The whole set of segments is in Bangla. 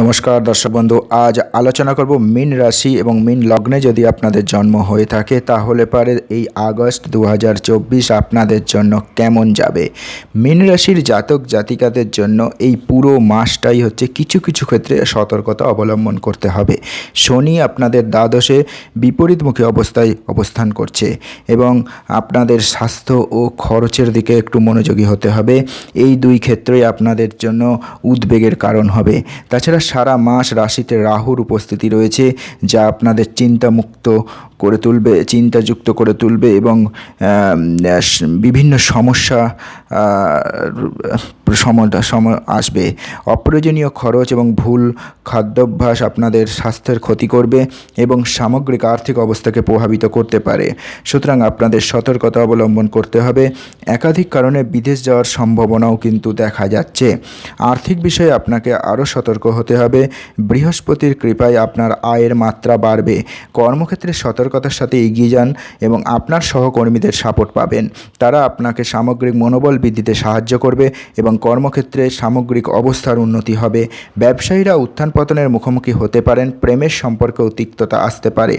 নমস্কার দর্শক বন্ধু, আজ আলোচনা করব মিন রাশি এবং মিন লগ্নে যদি আপনাদের জন্ম হয়ে থাকে, তাহলে পারে এই আগস্ট দু হাজার চব্বিশ আপনাদের জন্য কেমন যাবে? মিন রাশির জাতক জাতিকাদের জন্য এই পুরো মাসটাই হচ্ছে কিছু কিছু ক্ষেত্রে সতর্কতা অবলম্বন করতে হবে। শনি আপনাদের দ্বাদশে বিপরীতমুখী অবস্থায় অবস্থান করছে এবং আপনাদের স্বাস্থ্য ও খরচের দিকে একটু মনোযোগী হতে হবে। এই দুই ক্ষেত্রেই আপনাদের জন্য উদ্বেগের কারণ হবে। তাছাড়া সারা মাস রাশিতে রাহুর উপস্থিতি রয়েছে যা আপনাদের চিন্তামুক্ত করে তুলবে, চিন্তাযুক্ত করে তুলবে এবং বিভিন্ন সমস্যা সম- আসবে। অপ্রয়োজনীয় খরচ এবং ভুল খাদ্যাভ্যাস আপনাদের স্বাস্থ্যের ক্ষতি করবে এবং সামগ্রিক আর্থিক অবস্থাকে প্রভাবিত করতে পারে। সুতরাং আপনাদের সতর্কতা অবলম্বন করতে হবে। একাধিক কারণে বিদেশ যাওয়ার সম্ভাবনাও কিন্তু দেখা যাচ্ছে। আর্থিক বিষয়ে আপনাকে আরও সতর্ক হতে হবে। বৃহস্পতির কৃপায় আপনার আয়ের মাত্রা বাড়বে। কর্মক্ষেত্রে সতর্কতার সাথে এগিয়ে যান এবং আপনার সহকর্মীদের সাপোর্ট পাবেন। তারা আপনাকে সামগ্রিক মনোবল বৃদ্ধিতে সাহায্য করবে এবং কর্মক্ষেত্রে সামগ্রিক অবস্থার উন্নতি হবে। ব্যবসায়ীরা উত্থান পতনের মুখোমুখি হতে পারেন, প্রেমের সম্পর্কেও তিক্ততা আসতে পারে।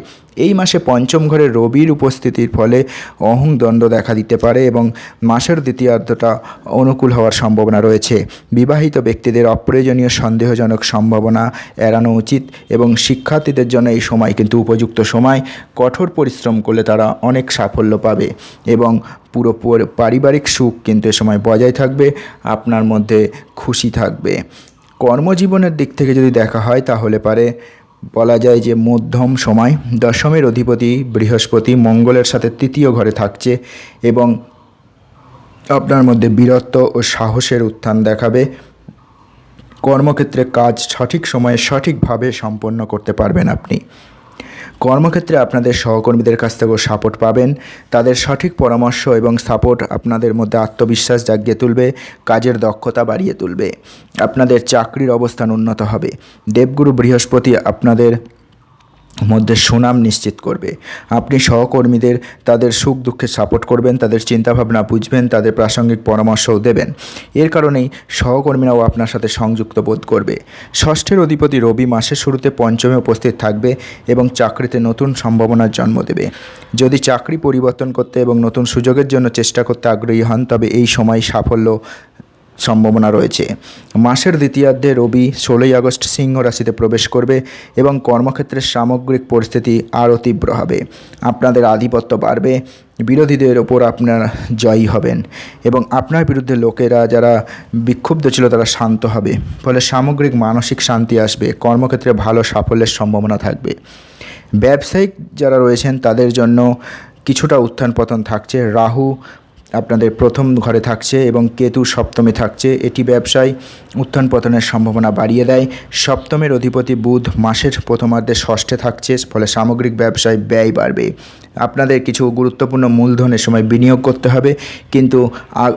এই মাসে পঞ্চম ঘরে রবির উপস্থিতির ফলে অহং দ্বন্দ্ব দেখা দিতে পারে এবং মাসের দ্বিতীয়ার্ধটা অনুকূল হওয়ার সম্ভাবনা রয়েছে। বিবাহিত ব্যক্তিদের অপ্রয়োজনীয় সন্দেহজনক সম্ভাবনা এড়ানো উচিত এবং শিক্ষার্থীদের জন্য এই সময় কিন্তু উপযুক্ত সময়। কঠোর পরিশ্রম করলে তারা অনেক সাফল্য পাবে এবং পুরো পারিবারিক সুখ কিন্তু এ সময় বজায় থাকবে, আপনার মধ্যে খুশি থাকবে। কর্মজীবনের দিক থেকে যদি দেখা হয় তাহলে পারে, বলা যায় যে মধ্যম সময়, দশমের অধিপতি বৃহস্পতি মঙ্গলের সাথে তৃতীয় ঘরে থাকছে এবং আপনার মধ্যে বীরত্ব ও সাহসের উত্থান দেখাবে। কর্মক্ষেত্রে কাজ সঠিক সময়ে সঠিকভাবে সম্পন্ন করতে পারবেন আপনি। কর্মক্ষেত্রে আপনাদের সহকর্মীদের কাছ থেকেও সাপোর্ট পাবেন। তাদের সঠিক পরামর্শ এবং সাপোর্ট আপনাদের মধ্যে আত্মবিশ্বাস জাগিয়ে তুলবে, কাজের দক্ষতা বাড়িয়ে তুলবে। আপনাদের চাকরির অবস্থান উন্নত হবে। দেবগুরু বৃহস্পতি আপনাদের মধ্যে সুনাম নিশ্চিত করবে। আপনি সহকর্মীদের, তাদের সুখ দুঃখে সাপোর্ট করবেন, তাদের চিন্তাভাবনা বুঝবেন, তাদের প্রাসঙ্গিক পরামর্শও দেবেন। এর কারণেই সহকর্মীরাও আপনার সাথে সংযুক্ত বোধ করবে। ষষ্ঠের অধিপতি রবি মাসের শুরুতে পঞ্চমে উপস্থিত থাকবে এবং চাকরিতে নতুন সম্ভাবনার জন্ম দেবে। যদি চাকরি পরিবর্তন করতে এবং নতুন সুযোগের জন্য চেষ্টা করতে আগ্রহী হন, তবে এই সময় সাফল্য সম্ভাবনা রয়েছে। মাসের দ্বিতীয়ার্ধে রবি ষোলোই আগস্ট সিংহ রাশিতে প্রবেশ করবে এবং কর্মক্ষেত্রের সামগ্রিক পরিস্থিতি আরও তীব্র হবে। আপনাদের আধিপত্য বাড়বে, বিরোধীদের ওপর আপনার জয়ী হবেন এবং আপনার বিরুদ্ধে লোকেরা যারা বিক্ষুব্ধ ছিল তারা শান্ত হবে। ফলে সামগ্রিক মানসিক শান্তি আসবে, কর্মক্ষেত্রে ভালো সাফল্যের সম্ভাবনা থাকবে। ব্যবসায়িক যারা রয়েছেন তাদের জন্য কিছুটা উত্থান পতন থাকছে। রাহু আপনাদের প্রথম ঘরে থাকছে এবং কেতু সপ্তমে থাকছে। এটি ব্যবসায় উত্থান পতনের সম্ভাবনা বাড়িয়ে দেয়। সপ্তমের অধিপতি বুধ মাসের প্রথমার্ধে ষষ্ঠে থাকছে, ফলে সামগ্রিক ব্যবসায় ব্যয় বাড়বে। আপনাদের কিছু গুরুত্বপূর্ণ মূলধনের সময় বিনিয়োগ করতে হবে, কিন্তু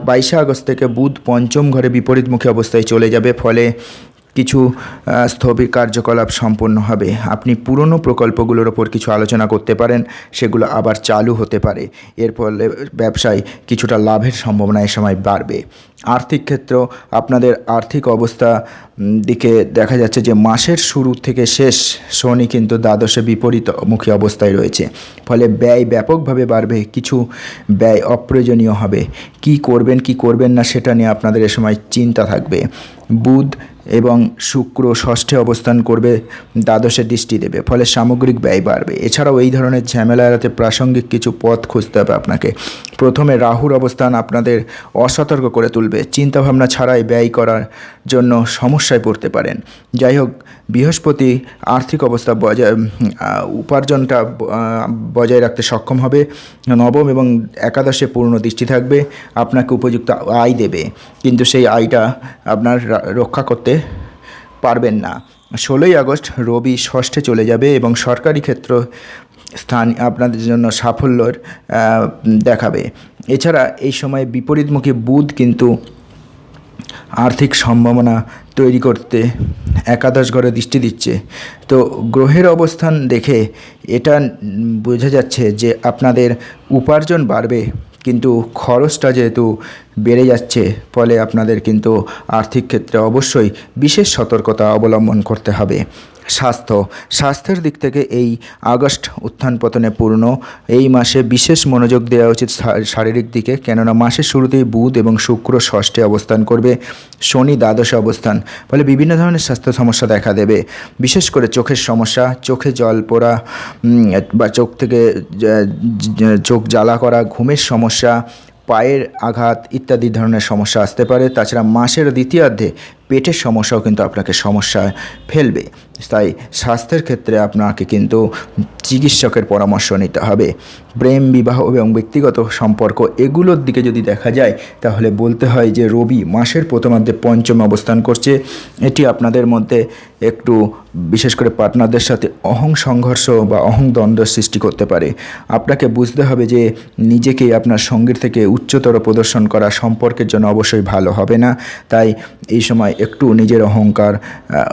বাইশে আগস্ট থেকে বুধ পঞ্চম ঘরে বিপরীতমুখী অবস্থায় চলে যাবে, ফলে কিছু স্থবির কার্যকলাপ সম্পন্ন হবে। আপনি পুরনো প্রকল্পগুলোর ওপর কিছু আলোচনা করতে পারেন, সেগুলো আবার চালু হতে পারে। এর ফলে ব্যবসায় কিছুটা লাভের সম্ভাবনা এ সময় বাড়বে। আর্থিক ক্ষেত্র, আপনাদের আর্থিক অবস্থা দিকে দেখা যাচ্ছে যে মাসের শুরু থেকে শেষ শনি কিন্তু দ্বাদশে বিপরীতমুখী অবস্থায় রয়েছে। ফলে ব্যয় ব্যাপকভাবে বাড়বে, কিছু ব্যয় অপ্রয়োজনীয় হবে। কি করবেন কি করবেন না, সেটা নিয়ে আপনাদের এ সময় চিন্তা থাকবে। বুধ এবং শুক্র ষষ্ঠে অবস্থান করবে, দ্বাদশে দৃষ্টি দেবে, ফলে সামগ্রিক ব্যয় বাড়বে। এছাড়াও এই ধরনের ঝামেলা এড়াতে প্রাসঙ্গিক কিছু পথ খুঁজতে হবে আপনাকে। প্রথমে রাহুর অবস্থান আপনাদের অসতর্ক করে তুলবে। চিন্তাভাবনা ছাড়াই ব্যয় করার জন্য সমস্যায় পড়তে পারেন। যাই হোক, বৃহস্পতি আর্থিক অবস্থা বজায় উপার্জনটা বজায় রাখতে সক্ষম হবে। নবম এবং একাদশে পূর্ণ দৃষ্টি থাকবে। আপনাকে উপযুক্ত আয় দেবে। কিন্তু সেই আয়টা আপনার রক্ষা করতে পারবেন না। ষোলোই আগস্ট রবি ষষ্ঠে চলে যাবে এবং সরকারি ক্ষেত্র স্থান আপনাদের জন্য সাফল্যর দেখাবে। এছাড়া এই সময় বিপরীতমুখী বুধ কিন্তু আর্থিক সম্ভাবনা তৈরি করতে একাদশ ঘরে দৃষ্টি দিচ্ছে। তো গ্রহের অবস্থান দেখে এটা বোঝা যাচ্ছে যে আপনাদের উপার্জন বাড়বে, কিন্তু খরচটা যেহেতু বেড়ে যাচ্ছে, ফলে আপনাদের কিন্তু আর্থিক ক্ষেত্রে অবশ্যই বিশেষ সতর্কতা অবলম্বন করতে হবে। স্বাস্থ্য। স্বাস্থ্যের দিক থেকে এই আগস্ট উত্থান পতনে পূর্ণ। এই মাসে বিশেষ মনোযোগ দেওয়া উচিত শারীরিক দিকে, কেননা মাসের শুরুতেই বুধ এবং শুক্র ষষ্ঠে অবস্থান করবে, শনি দ্বাদশে অবস্থান, ফলে বিভিন্ন ধরনের স্বাস্থ্য সমস্যা দেখা দেবে। বিশেষ করে চোখের সমস্যা, চোখে জল পড়া বা চোখ থেকে চোখ জ্বালা করা, ঘুমের সমস্যা, পায়ের আঘাত ইত্যাদি ধরনের সমস্যা আসতে পারে। তাছাড়া মাসের দ্বিতীয়ার্ধে পেটের সমস্যাও কিন্তু আপনাকে সমস্যায় ফেলবে। তাই স্বাস্থ্যের ক্ষেত্রে আপনাকে কিন্তু চিকিৎসকের পরামর্শ নিতে হবে। প্রেম, বিবাহ এবং ব্যক্তিগত সম্পর্ক এগুলোর দিকে যদি দেখা যায়, তাহলে বলতে হয় যে রবি মাসের প্রথমার্ধে পঞ্চম অবস্থান করছে। এটি আপনাদের মধ্যে একটু বিশেষ করে পার্টনারদের সাথে অহং সংঘর্ষ বা অহং দ্বন্দ্ব সৃষ্টি করতে পারে। আপনাকে বুঝতে হবে যে নিজেকেই আপনার সঙ্গীর থেকে উচ্চতর প্রদর্শন করা সম্পর্কের জন্য অবশ্যই ভালো হবে না। তাই এই সময় একটু নিজের অহংকার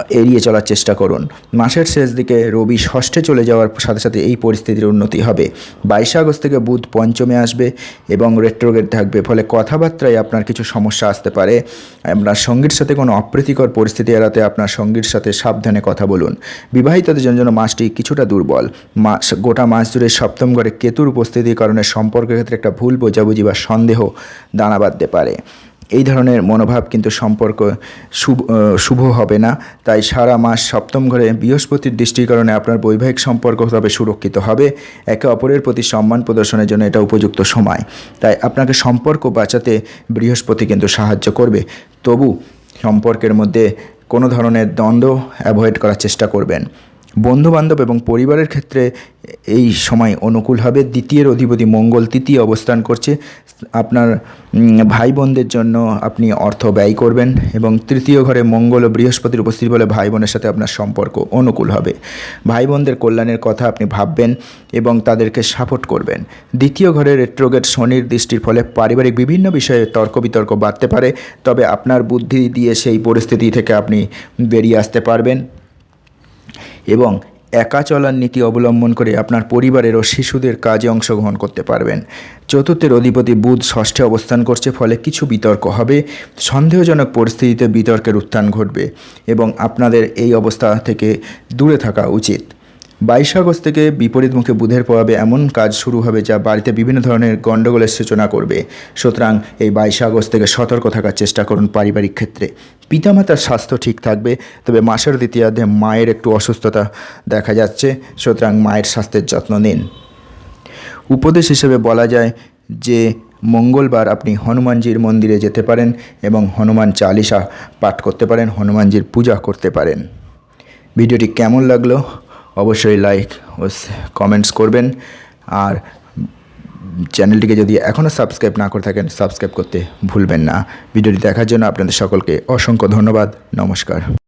এড়িয়ে চলার চেষ্টা করুন। মাসের শেষ দিকে রবি ষষ্ঠে চলে যাওয়ার সাথে সাথে এই পরিস্থিতির উন্নতি হবে। বাইশে আগস্ট থেকে বুধ পঞ্চমে আসবে এবং রেট্রোগেট থাকবে, ফলে কথাবার্তায় আপনার কিছু সমস্যা আসতে পারে। আপনার সঙ্গীর সাথে কোনো অপ্রীতিকর পরিস্থিতি এড়াতে আপনার সঙ্গীর সাথে সাবধানে কথা বলুন। বিবাহিতদের জন্য মাসটি কিছুটা দুর্বল। মাস, গোটা মাস জুড়ে সপ্তম ঘরে কেতুর উপস্থিতির কারণে সম্পর্কের ক্ষেত্রে একটা ভুল বোঝাবুঝি বা সন্দেহ দানা বাঁধতে পারে। এই ধরনের মনোভাব কিন্তু সম্পর্ক শুভ শুভ হবে না। তাই সারা মাস সপ্তম ঘরে বৃহস্পতির দৃষ্টির কারণে আপনার বৈবাহিক সম্পর্ক তবে সুরক্ষিত হবে। একে অপরের প্রতি সম্মান প্রদর্শনের জন্য এটা উপযুক্ত সময়। তাই আপনাকে সম্পর্ক বাঁচাতে বৃহস্পতি কিন্তু সাহায্য করবে। তবু সম্পর্কের মধ্যে কোনো ধরনের দ্বন্দ্ব অ্যাভয়েড করার চেষ্টা করবেন। বন্ধুবান্ধব এবং পরিবারের ক্ষেত্রে এই সময় অনুকূল হবে। দ্বিতীয়ের অধিপতি মঙ্গল তৃতীয় অবস্থান করছে। আপনার ভাই বোনদের জন্য আপনি অর্থ ব্যয় করবেন এবং তৃতীয় ঘরে মঙ্গল ও বৃহস্পতির উপস্থিতি বলে ভাই বোনের সাথে আপনার সম্পর্ক অনুকূল হবে। ভাই বোনদের কল্যাণের কথা আপনি ভাববেন এবং তাদেরকে সাপোর্ট করবেন। দ্বিতীয় ঘরে রেট্রোগেট শনির দৃষ্টির ফলে পারিবারিক বিভিন্ন বিষয়ে তর্ক বিতর্ক বাড়তে পারে, তবে আপনার বুদ্ধি দিয়ে সেই পরিস্থিতি থেকে আপনি বেরিয়ে আসতে পারবেন। এবং একা চলার নীতি অবলম্বন করে আপনার পরিবারের ও শিশুদের কাজে অংশগ্রহণ করতে পারবেন। চতুর্থের অধিপতি বুধ ষষ্ঠে অবস্থান করছে, ফলে কিছু বিতর্ক হবে। সন্দেহজনক পরিস্থিতিতে বিতর্কের উত্থান ঘটবে এবং আপনাদের এই অবস্থা থেকে দূরে থাকা উচিত। বাইশে আগস্ট থেকে বিপরীতমুখে বুধের প্রভাবে এমন কাজ শুরু হবে যা বাড়িতে বিভিন্ন ধরনের গণ্ডগোলের সূচনা করবে। সুতরাং এই বাইশে আগস্ট থেকে সতর্ক থাকার চেষ্টা করুন পারিবারিক ক্ষেত্রে। পিতামাতার স্বাস্থ্য ঠিক থাকবে, তবে মাসের দ্বিতীয়ার্ধে মায়ের একটু অসুস্থতা দেখা যাচ্ছে, সুতরাং মায়ের স্বাস্থ্যের যত্ন নিন। উপদেশ হিসেবে বলা যায় যে, মঙ্গলবার আপনি হনুমানজির মন্দিরে যেতে পারেন এবং হনুমান চালিসা পাঠ করতে পারেন, হনুমানজির পূজা করতে পারেন। ভিডিওটি কেমন লাগল? অবশ্যই লাইক ও কমেন্টস করবেন। আর চ্যানেলটিকে যদি এখনও সাবস্ক্রাইব না করে থাকেন সাবস্ক্রাইব করতে ভুলবেন না। ভিডিওটি দেখার জন্য আপনাদের সকলকে অসংখ্য ধন্যবাদ। নমস্কার।